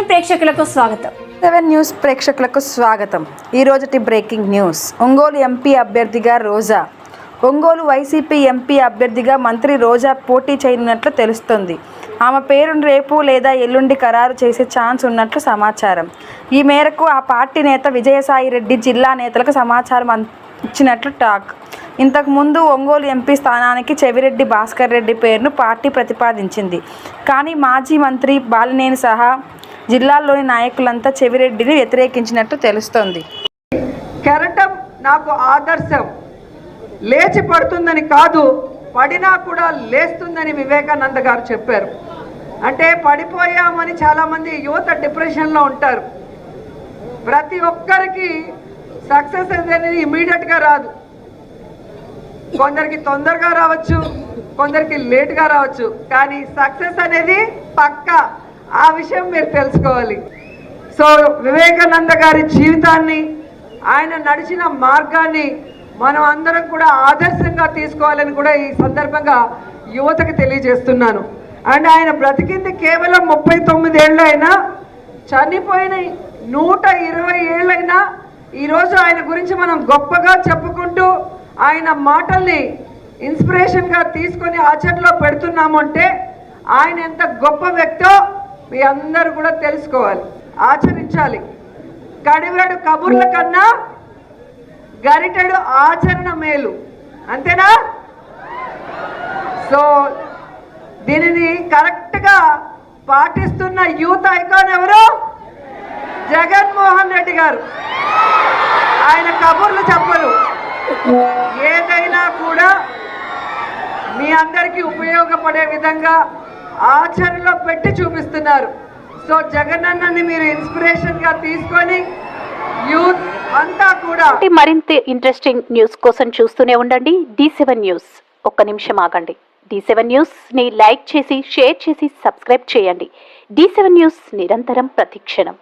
Seven ప్రేక్షకులకు స్వాగతం. Seven news ప్రేక్షకులకు స్వాగతం. ఈ రోజుటి బ్రేకింగ్ న్యూస్ ఒంగోలు ఎంపీ అభ్యర్థిగా రోజా. ఒంగోలు వైసీపీ ఎంపీ అభ్యర్థిగా మంత్రి రోజా పోటీ చేయనున్నట్లు తెలుస్తోంది. ఆమె పేరును రేపు లేదా ఎల్లుండి ఖరారు చేసే ఛాన్స్ ఉన్నట్లు సమాచారం. ఈ మేరకు ఆ పార్టీ నేత విజయసాయి రెడ్డి జిల్లా నేతలకు సమాచారం ఇచ్చినట్లు టాక్. ఇంతకుముందు ఒంగోలు ఎంపీ స్థానానికి చెవిరెడ్డి భాస్కర్ రెడ్డి పేరును పార్టీ ప్రతిపాదించింది. కానీ మాజీ మంత్రి బాలినేని సహా జిల్లాలోని నాయకులంతా చెవిరెడ్డిని వ్యతిరేకించినట్టు తెలుస్తోంది. కెరటం నాకు ఆదర్శం. లేచి పడుతుందని కాదు పడినా కూడా లేస్తుందని వివేకానంద గారు చెప్పారు. అంటే పడిపోయామని చాలామంది యువత డిప్రెషన్లో ఉంటారు. ప్రతి ఒక్కరికి సక్సెస్ అనేది ఇమీడియట్గా రాదు. కొందరికి తొందరగా రావచ్చు కొందరికి లేట్గా రావచ్చు. కానీ సక్సెస్ అనేది పక్కా. ఆ విషయం మీరు తెలుసుకోవాలి. సో వివేకానంద గారి జీవితాన్ని ఆయన నడిచిన మార్గాన్ని మనం అందరం కూడా ఆదర్శంగా తీసుకోవాలని కూడా ఈ సందర్భంగా యువతకు తెలియజేస్తున్నాను. అండ్ ఆయన బ్రతికింది కేవలం ముప్పై తొమ్మిది ఏళ్ళు అయినా చనిపోయిన నూట ఇరవై ఏళ్ళైనా ఈరోజు ఆయన గురించి మనం గొప్పగా చెప్పుకుంటూ ఆయన మాటల్ని ఇన్స్పిరేషన్గా తీసుకొని ఆచరణలో పెడుతున్నాము అంటే ఆయన ఎంత గొప్ప వ్యక్తో మీ అందరూ కూడా తెలుసుకోవాలి ఆచరించాలి. కడివేడు కబుర్ల కన్నా గరిటెడు ఆచరణ మేలు. అంతేనా? సో దీనిని కరెక్ట్గా పాటిస్తున్న యూత్ ఐకాన్ ఎవరు? జగన్మోహన్ రెడ్డి గారు. ఆయన కబుర్లు చెప్పరు. ఏదైనా కూడా మీ అందరికీ ఉపయోగపడే విధంగా ఆచరణలో పెట్టి చూపిస్తున్నారు. సో జగనన్నని మీరు ఇన్స్పిరేషన్గా తీసుకొని యూత్ అంతా కూడా మరింత ఇంట్రెస్టింగ్ న్యూస్ కోసం చూస్తూనే ఉండండి. D seven news. ఒక్క నిమిషం ఆగండి. డి సెవెన్ న్యూస్ని లైక్ చేసి షేర్ చేసి సబ్స్క్రైబ్ చేయండి. డి సెవెన్ న్యూస్ నిరంతరం ప్రతిక్షణం.